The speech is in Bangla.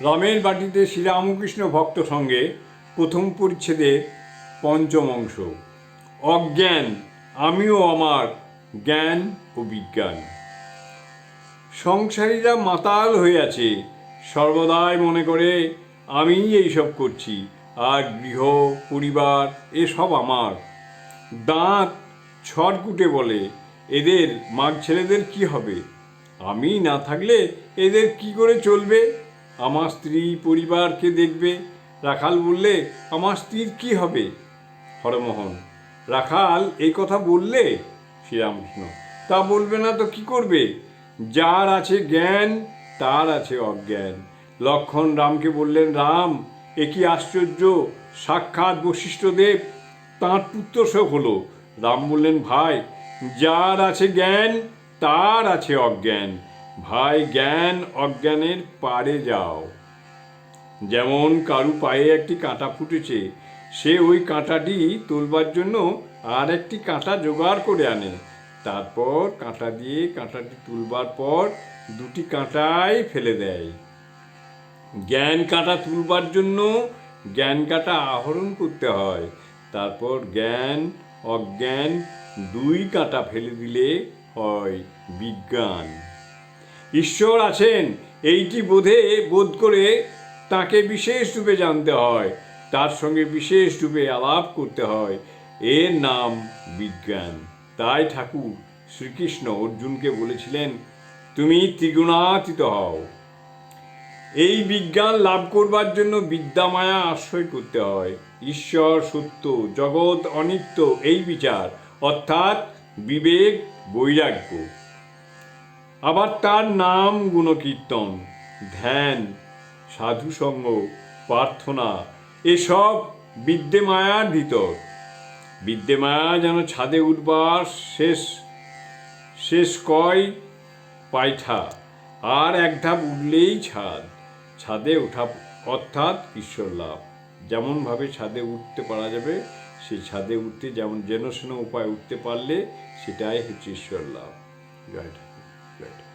রামের বাটিতে শ্রীরামকৃষ্ণ ভক্ত সঙ্গে প্রথম পরিচ্ছেদের পঞ্চম অংশ। অজ্ঞান, আমিও আমার জ্ঞান ও বিজ্ঞান। সংসারীরা মাতাল হয়ে আছে সর্বদাই মনে করে, আমিই এইসব করছি, আর গৃহ, পরিবার, এসব আমার। দাঁত ছড়কুটে বলে, এদের মাগ ছেলেদের কি হবে? আমি না থাকলে এদের কি করে চলবে? আমার স্ত্রী পরিবারকে দেখবে। রাখাল বললে, আমার স্ত্রীর কি হবে? হরমোহন, রাখাল, এই কথা বললে? শ্রীরামকৃষ্ণ, তা বলবে না তো কি করবে? যার আছে জ্ঞান, তার আছে অজ্ঞান। লক্ষণ রামকে বললেন, রাম, এ কি আশ্চর্য? সাক্ষাৎ বশিষ্ঠদেব, তাঁর পুত্র সব হলো। রাম বললেন, ভাই, যার আছে জ্ঞান, তার আছে অজ্ঞান। ভাই জ্ঞান অজ্ঞানের পারে যাও। যেমন কারু পায়ে একটি কাঁটা ফুটেছে, সে ওই কাঁটাটি তুলবার জন্য আর একটি কাঁটা জোগাড় করে আনে। তারপর কাঁটা দিয়ে কাঁটাটি তুলবার পর দুটি কাঁটাই ফেলে দেয়। জ্ঞান কাঁটা তুলবার জন্য জ্ঞান কাঁটা আহরণ করতে হয়। তারপর জ্ঞান, অজ্ঞান দুই কাঁটা ফেলে দিলে হয় বিজ্ঞান। ঈশ্বর আছেন। এইটি বোধে বোধ করে তাকে বিশেষ রূপে জানতে হয়। তার সঙ্গে বিশেষ রূপে আলাপ করতে হয়। এর নাম বিজ্ঞান। তাই ঠাকুর শ্রীকৃষ্ণ অর্জুনকে বলেছিলেন, তুমি ত্রিগুণাতীত হও। এই বিজ্ঞান লাভ করবার জন্য বিদ্যামায়া আশ্রয় করতে হয়। ঈশ্বর সত্য, জগৎ অনিত্য, এই বিচার, অর্থাৎ বিবেক, বৈরাগ্য। আবার তার নাম গুণকীর্তন, ধ্যান, সাধুসঙ্গ, প্রার্থনা, এসব বিদ্যেমায়ার ভিতর। বিদ্যেমায়া যেন ছাদে উঠবার শেষ শেষ কয় পায়ঠা, আর এক ধাপ উঠলেই ছাদ। ছাদে ওঠা অর্থাৎ ঈশ্বর লাভ। যেমনভাবে ছাদে উঠতে পারা যাবে সেই ছাদে উঠতে যেমন যেন সেন উপায় উঠতে পারলে, সেটাই হচ্ছে ঈশ্বর লাভ। জয় ঠাকুর জয় ঠাকুর